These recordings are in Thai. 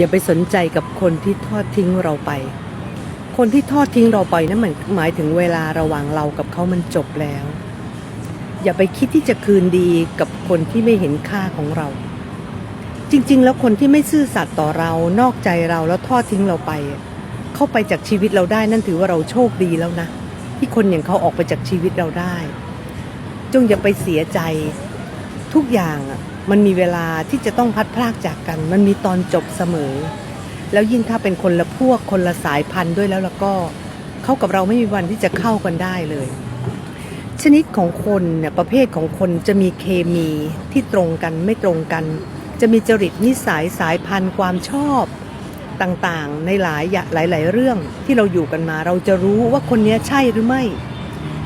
อย่าไปสนใจกับคนที่ทอดทิ้งเราไป คนที่ทอดทิ้งเราไปนั่นหมายหมายถึงเวลาระหว่างเรากับเขามันจบแล้ว อย่าไปคิดที่จะคืนดีกับคนที่ไม่เห็นค่าของเรา จริง ๆ แล้วคนที่ไม่ซื่อสัตย์ต่อเรา นอกใจเราแล้วทอดทิ้งเราไป เข้าไปจากชีวิตเราได้นั่นถือว่าเราโชคดีแล้วนะ ที่คนอย่างเขาออกไปจากชีวิตเราได้ จงอย่าไปเสียใจทุกอย่างอะ มันมีเวลาที่จะต้องพัดพรากจากกัน มันมีตอนจบเสมอ แล้วยิ่งถ้าเป็นคนละพวกคนละสายพันธุ์ด้วยแล้วแล้วก็เข้ากับเราไม่มีวันที่จะเข้ากันได้เลย ชนิดของคนเนี่ยประเภทของคนจะมีเคมีที่ตรงกันไม่ตรงกัน จะมีจริตนิสัยสายพันธุ์ความชอบต่างๆ ในหลายอย่างหลายๆเรื่องที่เราอยู่กันมา เราจะรู้ว่าคนนี้ใช่หรือไม่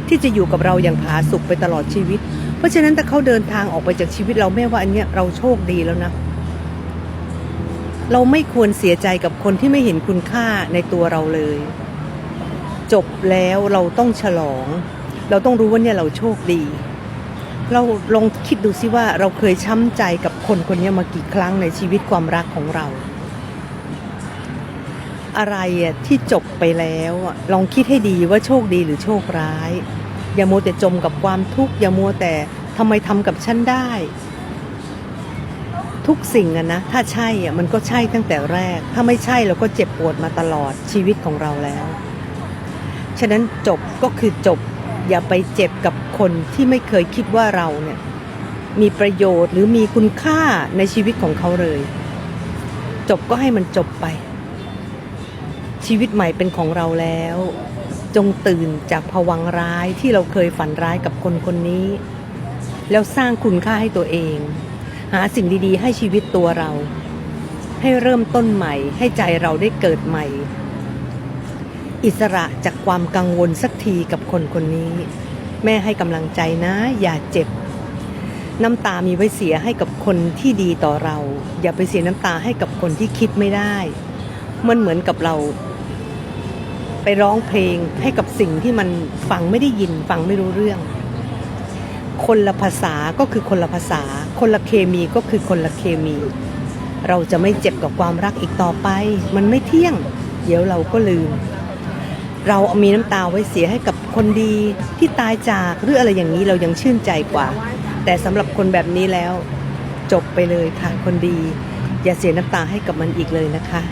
ที่จะอยู่กับเราอย่างผาสุกไปตลอดชีวิต ราะฉะนั้นถ้าเขาเดินทางออกไปจากชีวิตเราแม่ว่าอันเนี้ยเราโชคดีแล้วนะ เราไม่ควรเสียใจกับคนที่ไม่เห็นคุณค่าในตัวเราเลย จบแล้วเราต้องฉลอง เราต้องรู้ว่าเนี่ยเราโชคดี เราลองคิดดูซิว่าเราเคยช้ำใจกับคนคนนี้มากี่ครั้งในชีวิตความรักของเราอะไรอะที่จบไปแล้วลองคิดให้ดีว่าโชคดีหรือโชคร้าย อย่ามัวแต่จมกับความทุกข์อย่ามัวแต่ ทำไมทำกับฉันได้ ทุกสิ่งอะนะ ถ้าใช่อะมันก็ใช่ตั้งแต่แรก ถ้าไม่ใช่เราก็เจ็บปวดมาตลอดชีวิตของเราแล้ว ฉะนั้นจบก็คือจบ อย่าไปเจ็บกับคนที่ไม่เคยคิดว่าเราเนี่ย มีประโยชน์หรือมีคุณค่าในชีวิตของเขาเลย จบก็ให้มันจบไป ชีวิตใหม่เป็นของเราแล้ว จงตื่นจากภวังร้ายที่เราเคยฝันร้ายกับคนคนนี้ แล้วสร้างคุณค่าให้ตัวเอง หาสิ่งดีๆ ให้ชีวิตตัวเรา ให้เริ่มต้นใหม่ ให้ใจเราได้เกิดใหม่ อิสระจากความกังวลสักทีกับคนคนนี้ แม่ให้กำลังใจนะ อย่าเจ็บ น้ำตามีไว้เสียให้กับคนที่ดีต่อเรา อย่าไปเสียน้ำตาให้กับคนที่คิดไม่ได้มันเหมือนกับเรา ไปร้องเพลงให้กับสิ่งที่มันฟังไม่ได้ยินฟังไม่รู้เรื่อง คนละภาษาก็คือคนละภาษา คนละเคมีก็คือคนละเคมี เราจะไม่เจ็บกับความรักอีกต่อไป มันไม่เที่ยง เดี๋ยวเราก็ลืม เรามีน้ำตาไว้เสียให้กับคนดีที่ตายจากหรืออะไรอย่างนี้เรายังชื่นใจกว่า แต่สำหรับคนแบบนี้แล้ว จบไปเลยค่ะคนดี อย่าเสียน้ำตาให้กับมันอีกเลยนะคะ